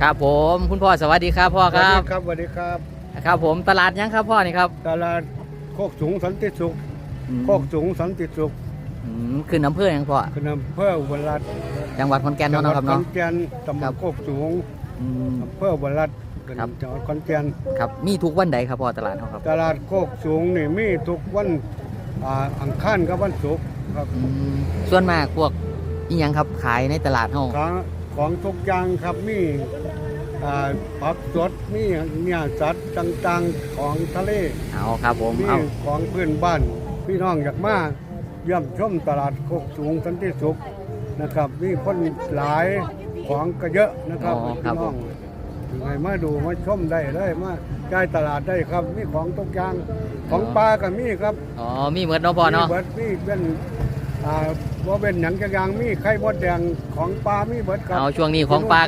ครับผมคุณพ่อสวัสดีครับพ่อสควัสรัดีบครับสวัสดีครับครับผมตลาดยังครับพ่อนี่ครับ ตลาดโคกสูงสันติสุขอืมโคกสูงสันติสุขอืมขึ้นอำเภอยังพ่อคืออำเภออุบลรัตน์จังหวัดขอนแก่นจัเนาะหวัเนาะครับขอเนาะนแก่นตำบครัลบโคกสูงอืมอำเภออุบลรัตน์เป็นครับจังหวัดขอนแก่นครับมีทุกวันใดครับพ่อตลาดเขาครับ ตลาดโคกสูงนี่มีทุกวันอ่าอังคารกับวันศุกร์ครับอืมส่วนมากพวกอีหยังครับขายในตลาดเฮา ของของทุกอย่างครับมีอ่าผักสดมีเนื้อสัตว์ต่างๆของทะเลเอาครับผมมีเอาของพื้นบ้าน พี่น้องอยากมาเยี่ยมชมตลาดโคกสูงสันติสุขนะครับมีคนหลายของก็เยอะนะครับอ๋อคพี่รับผน้องมยังไงมาดูมาชมได้เลยมาจ่ายตลาดได้ครับ มีของทุกอย่างของปลาก็มีครับอ๋อมีเหมือนเนาะพ่อเนาะมีเบิดมีเป็น อ่าว่าเป็นหยังจักอย่างมีไข่มดแดงของปลามีเบิดครับ เอาช่วงนี้ของปลา